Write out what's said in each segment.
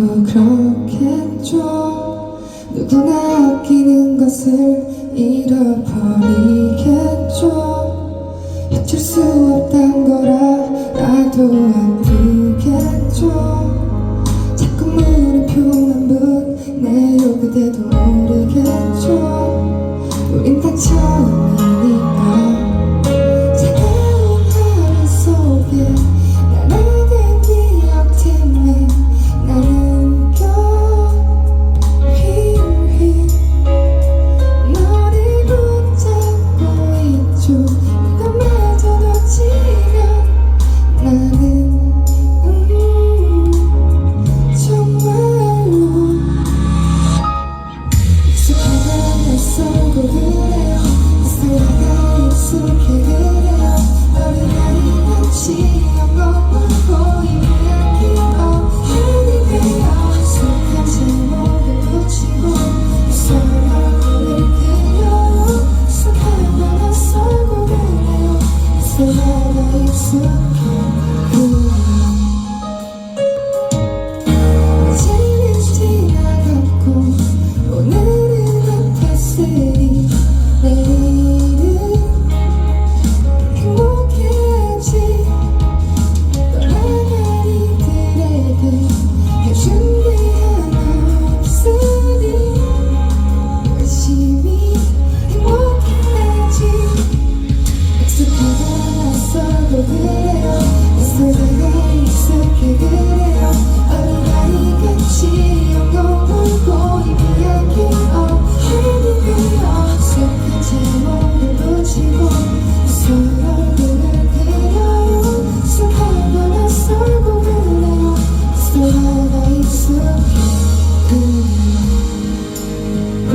나도 그렇겠죠. 누구나 아끼는 것을 잃어버리겠죠. 어쩔 수 없단 거라 나도 아프겠죠. 자꾸 물음표만 붙네요 그대도 모르겠죠. 우린 다 처음이야 약속해 그래 어린 아이 같이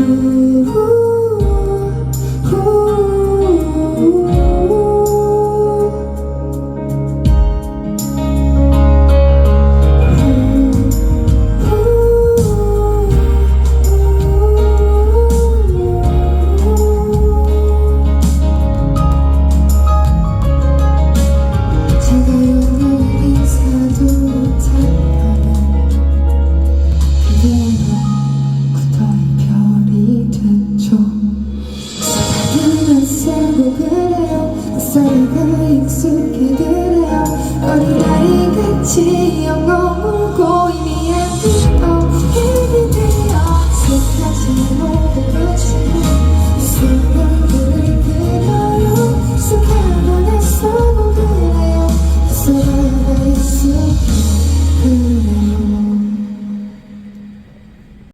Ooh. Good it. I say